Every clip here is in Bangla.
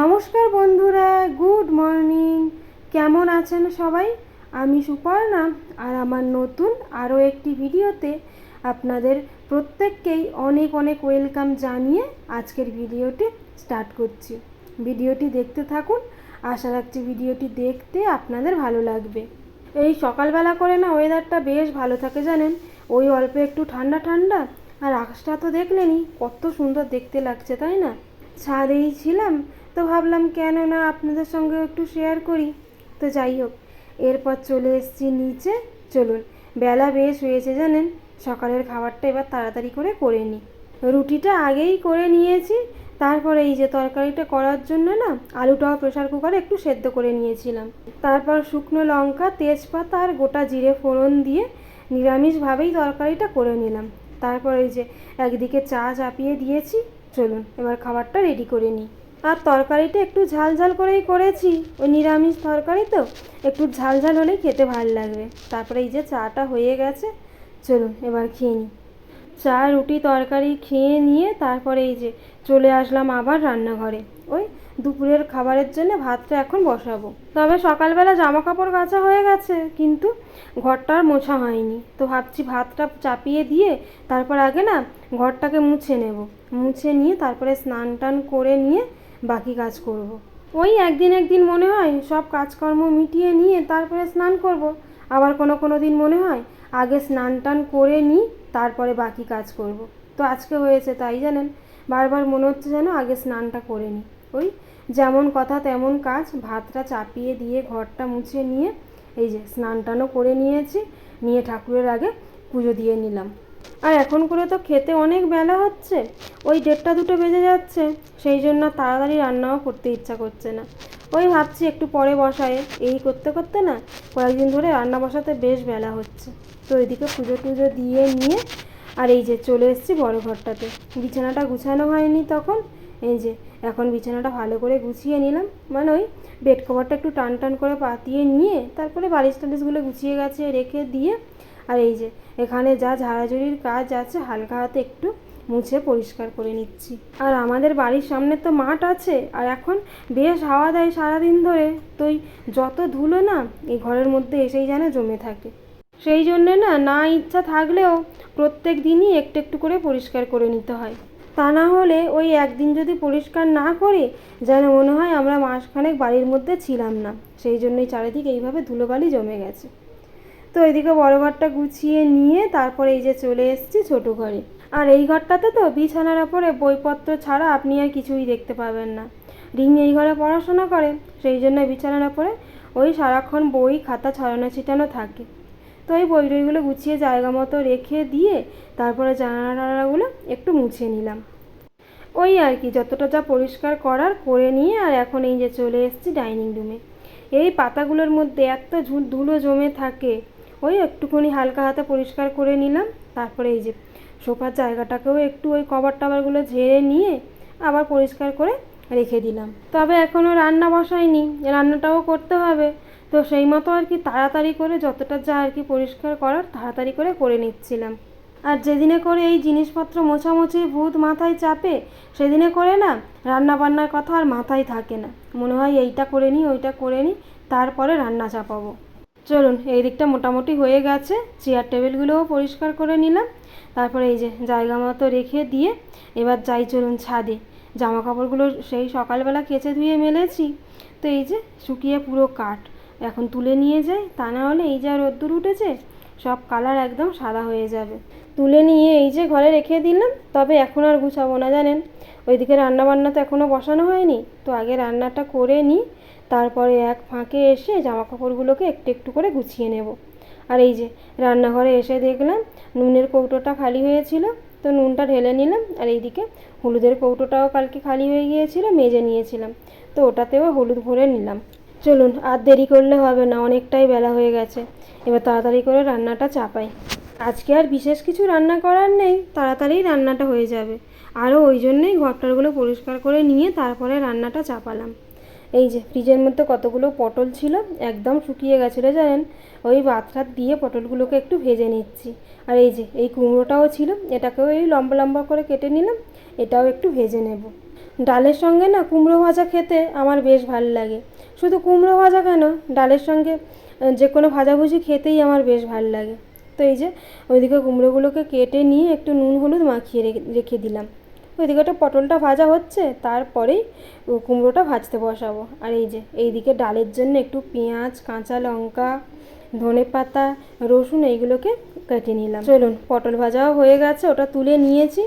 নমস্কার বন্ধুরা, গুড মর্নিং। কেমন আছেন সবাই? আমি সুপর্ণা আর আমার নতুন আরও একটি ভিডিওতে আপনাদের প্রত্যেককেই অনেক অনেক ওয়েলকাম জানিয়ে আজকের ভিডিওটি স্টার্ট করছি। ভিডিওটি দেখতে থাকুন, আশা রাখছি ভিডিওটি দেখতে আপনাদের ভালো লাগবে। এই সকালবেলা করে না ওয়েদারটা বেশ ভালো থাকে জানেন? ওই অল্প একটু ঠান্ডা ঠান্ডা আর আকাশটা তো দেখলেনই, কত সুন্দর দেখতে লাগছে, তাই না? ছাদেই ছিলাম তো ভাবলাম, কেন না আপনাদের সঙ্গে একটু শেয়ার করি। তো যাই হোক, এরপর চলে এসেছি নিচে। চলুন, বেলা বেশ হয়েছে জানেন। সকালের খাবারটা এবার তাড়াতাড়ি করে করে নিই। রুটিটা আগেই করে নিয়েছি। তারপরে এই যে তরকারিটা করার জন্য না, আলুটাও প্রেশার কুকারে একটু সেদ্ধ করে নিয়েছিলাম। তারপর শুকনো লঙ্কা, তেজপাতা আর গোটা জিরে ফোড়ন দিয়ে নিরামিষভাবেই তরকারিটা করে নিলাম। তারপর এই যে একদিকে চা চাপিয়ে দিয়েছি। চলুন, এবার খাবারটা রেডি করে নিই। আর তরকারিটা একটু ঝাল ঝাল করেই করেছি। ওই নিরামিষ তরকারি তো, একটু ঝাল ঝাল হলেই খেতে ভালো লাগবে। তারপরে এই যে চাটা হয়ে গেছে, চলুন এবার খেয়ে নিই। চা, রুটি, তরকারি খেয়ে নিয়ে তারপরে এই যে চলে আসলাম আবার রান্নাঘরে। ওই দুপুরের খাবারের জন্য ভাতটা এখন বসাবো। তবে সকালবেলা জামা কাপড় কাচা হয়ে গেছে, কিন্তু ঘরটা আর মোছা হয়নি। তো ভাবছি ভাতটা চাপিয়ে দিয়ে তারপর আগে না ঘরটাকে মুছে নেব। মুছে নিয়ে তারপরে স্নান টান করে নিয়ে বাকি কাজ করব। ওই একদিন একদিন মনে হয় সব কাজকর্ম মিটিয়ে নিয়ে তারপরে স্নান করব। আবার কোনো কোনো দিন মনে হয় আগে স্নান টান করে নিই, তারপরে বাকি কাজ করব। তো আজকে হয়েছে তাই জানেন বারবার মনে হচ্ছে যেন আগে স্নানটা করে নিই ওই যেমন কথা তেমন কাজ, ভাতটা চাপিয়ে দিয়ে ঘরটা মুছে নিয়ে এই যে স্নান টানও করে নিয়েছি, নিয়ে ঠাকুরের আগে পুজো দিয়ে নিলাম আর এখন করে তো খেতে অনেক বেলা হচ্ছে। ওই দেড়টা দুটো বেজে যাচ্ছে, সেই জন্য তাড়াতাড়ি রান্নাও করতে ইচ্ছা করছে না। ওই ভাবছি একটু পরে বসায়, এই করতে করতে না কয়েকদিন ধরে রান্না বসাতে বেশ বেলা হচ্ছে। তো এদিকে পুজো টুজো দিয়ে নিয়ে আর এই যে চলে এসেছি বড় ঘরটাতে। বিছানাটা গুছানো হয়নি তখন, এই যে এখন বিছানাটা ভালো করে গুছিয়ে নিলাম। মানে ওই বেড কভারটা একটু টান টান করে পাতিয়ে নিয়ে তারপরে বালিশ টালিশগুলো গুছিয়ে গেছে রেখে দিয়ে আর এই যে, এখানে যা ঝাড়াঝুড়ির কাজ আছে, হালকা হাতে একটু মুছে পরিষ্কার করে নিচ্ছি। আর আমাদের বাড়ির সামনে তো মাঠ আছে, আর এখন বেশ হাওয়া দেয় সারাদিন ধরে। তো যত ধুলো না, এই ঘরের মধ্যে এসেই যেন জমে থাকে। সেই জন্যে না না ইচ্ছা থাকলেও প্রত্যেক দিনই একটু একটু করে পরিষ্কার করে নিতে হয়। তা না হলে ওই একদিন যদি পরিষ্কার না করি, যেন মনে হয় আমরা মাসখানেক বাড়ির মধ্যে ছিলাম না। সেই জন্যই চারিদিক এইভাবে ধুলোবালি জমে গেছে। তো এদিকে বড় ঘরটা গুছিয়ে নিয়ে তারপরে এই যে চলে এসেছি ছোটো ঘরে। আর এই ঘরটাতে তো বিছানার ওপরে বইপত্র ছাড়া আপনি আর কিছুই দেখতে পাবেন না। রিং এই ঘরে পড়াশোনা করে, সেই জন্য বিছানার ওপরে ওই সারাক্ষণ বই, খাতা, ছড়ানো ছিটানো থাকে। তো ওই বই টইগুলো গুছিয়ে জায়গা মতো রেখে দিয়ে তারপরে জানালা টানালাগুলো একটু মুছে নিলাম। ওই আর কি, যতটা যা পরিষ্কার করার করে নিয়ে আর এখন এই যে চলে এসেছি ডাইনিং রুমে। এই পাতাগুলোর মধ্যে এত ধুলো জমে থাকে। ওই একটুখানি হালকা হাতে পরিষ্কার করে নিলাম। তারপরে এই যে সোফার জায়গাটাকেও একটু ওই কভার টাবারগুলো ঝেড়ে নিয়ে আবার পরিষ্কার করে রেখে দিলাম। তবে এখনও রান্না বসাইনি, রান্নাটাও করতে হবে। তো সেই মতো আর কি তাড়াতাড়ি করে যতটা যা আর কি পরিষ্কার করার তাড়াতাড়ি করে করে নিচ্ছিলাম। আর যেদিনে করে এই জিনিসপত্র মোছামুছি ভূত মাথায় চাপে, সেদিনে করে না রান্না বান্নার কথা আর মাথায় থাকে না। মনে হয় এইটা করে নিই, ওইটা করে নিই, তারপরে রান্না চাপাবো। চলুন, এই দিকটা মোটামুটি হয়ে গেছে। চেয়ার টেবিলগুলোও পরিষ্কার করে নিলাম। তারপরে এই যে জায়গা মতো রেখে দিয়ে এবার যাই চলুন ছাদে। জামা কাপড়গুলো সেই সকালবেলা কেচে ধুয়ে মেলেছি। তো এই যে শুকিয়ে পুরো কাঠ। এখন তুলে নিয়ে যাই। তা না হলে এই যা রোদ্দুর উঠেছে, সব কালার একদম সাদা হয়ে যাবে। তুলে নিয়ে এই যে ঘরে রেখে দিলাম, তবে এখন আর গুছাবো না, জানেন? ওইদিকে রান্না বান্না তো এখনও বসানো হয়নি। তো আগে রান্নাটা করে নিই। তারপরে এক ফাঁকে এসে জামা কাপড়গুলোকে একটু একটু করে গুছিয়ে নেব। আর এই যে রান্নাঘরে এসে দেখলাম নুনের কৌটোটা খালি হয়েছিল, তো নুনটা ঢেলে নিলাম। আর এইদিকে হলুদের কৌটোটাও কালকে খালি হয়ে গিয়েছিল, মেজে নিয়েছিলাম। তো ওটাতেও হলুদ ভরে নিলাম। চলুন, আর দেরি করলে হবে না, অনেকটাই বেলা হয়ে গেছে। এবার তাড়াতাড়ি করে রান্নাটা চাপাই। আজকে আর বিশেষ কিছু রান্না করার নেই, তাড়াতাড়ি রান্নাটা হয়ে যাবে। আরও ওই জন্যেই ঘরটারগুলো পরিষ্কার করে নিয়ে তারপরে রান্নাটা চাপালাম। এই যে ফ্রিজের মধ্যে কতগুলো পটল ছিল, একদম শুকিয়ে গেছিল জানেন? ওই ভাত দিয়ে পটলগুলোকে একটু ভেজে নিচ্ছি। আর এই যে, এই কুমড়োটাও ছিল, এটাকেও এই লম্বা লম্বা করে কেটে নিলাম, এটাও একটু ভেজে নেব। ডালের সঙ্গে না কুমড়ো ভাজা খেতে আমার বেশ ভালো লাগে। শুধু কুমড়ো ভাজা কেন, ডালের সঙ্গে যে কোনো ভাজাভুজি খেতেই আমার বেশ ভালো লাগে। তো এই যে, ওইদিকে কুমড়োগুলোকে কেটে নিয়ে একটু নুন হলুদ মাখিয়ে রেখে দিলাম। ওইদিকে একটা পটলটা ভাজা হচ্ছে, তারপরেই কুমড়োটা ভাজতে বসাবো। আর এই যে, এইদিকে ডালের জন্য একটু পেঁয়াজ, কাঁচা লঙ্কা, ধনে পাতা, রসুন এইগুলোকে কেটে নিলাম। চলুন, পটল ভাজাও হয়ে গেছে, ওটা তুলে নিয়েছি।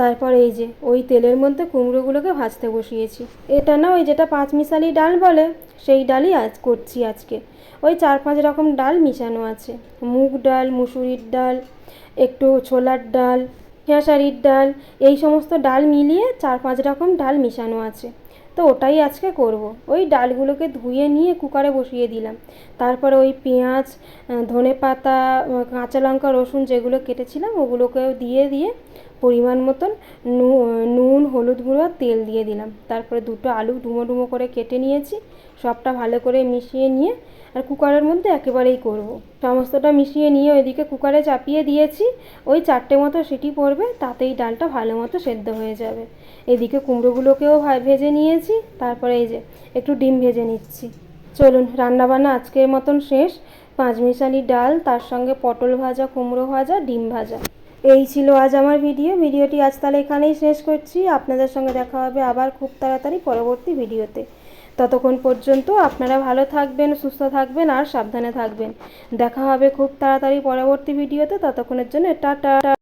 তারপর এই যে, ওই তেলের মধ্যে কুমড়োগুলোকে ভাজতে বসিয়েছি। এটা না, ওই যেটা পাঁচমিশালি ডাল বলে, সেই ডালই আজ করছি আজকে। ওই চার পাঁচ রকম ডাল মিশানো আছে। মুগ ডাল, মুসুরির ডাল, একটু ছোলার ডাল খেসারির ডাল, এই সমস্ত ডাল মিলিয়ে চার পাঁচ রকম ডাল মিশানো আছে। তো ওটাই আজকে করব। ওই ডালগুলোকে ধুয়ে নিয়ে কুকারে বসিয়ে দিলাম। তারপরে ওই পেঁয়াজ ধনে পাতা কাঁচা লঙ্কা, রসুন যেগুলো কেটেছিলাম, ওগুলোকেও দিয়ে দিয়ে পরিমাণ মতন নুন, হলুদ গুঁড়ো তেল দিয়ে দিলাম। তারপরে দুটো আলু ডুমো ডুমো করে কেটে নিয়েছি। সবটা ভালো করে মিশিয়ে নিয়ে আর কুকারের মধ্যে একেবারেই করব। সমস্তটা মিশিয়ে নিয়ে ওইদিকে কুকারে চাপিয়ে দিয়েছি। ওই চারটে মতো সিটি পড়বে, তাতেই ডালটা ভালো মতো সেদ্ধ হয়ে যাবে। এদিকে কুমড়োগুলোকেও ভেজে নিয়েছি। তারপরে এই যে একটু ডিম ভেজে নিচ্ছি। চলুন, রান্নাবান্না আজকের মতন শেষ। পাঁচমিশালি ডাল, তার সঙ্গে পটল ভাজা, কুমড়ো ভাজা, ডিম ভাজা। এই ছিল আজ আমার ভিডিও। ভিডিওটি আজ তাহলে এখানেই শেষ করছি। আপনাদের সঙ্গে দেখা হবে আবার খুব তাড়াতাড়ি পরবর্তী ভিডিওতে। ততক্ষণ পর্যন্ত আপনারা ভালো থাকবেন, সুস্থ থাকবেন আর সাবধানে থাকবেন। দেখা হবে খুব তাড়াতাড়ি পরবর্তী ভিডিওতে। ততক্ষণের জন্য টাটা।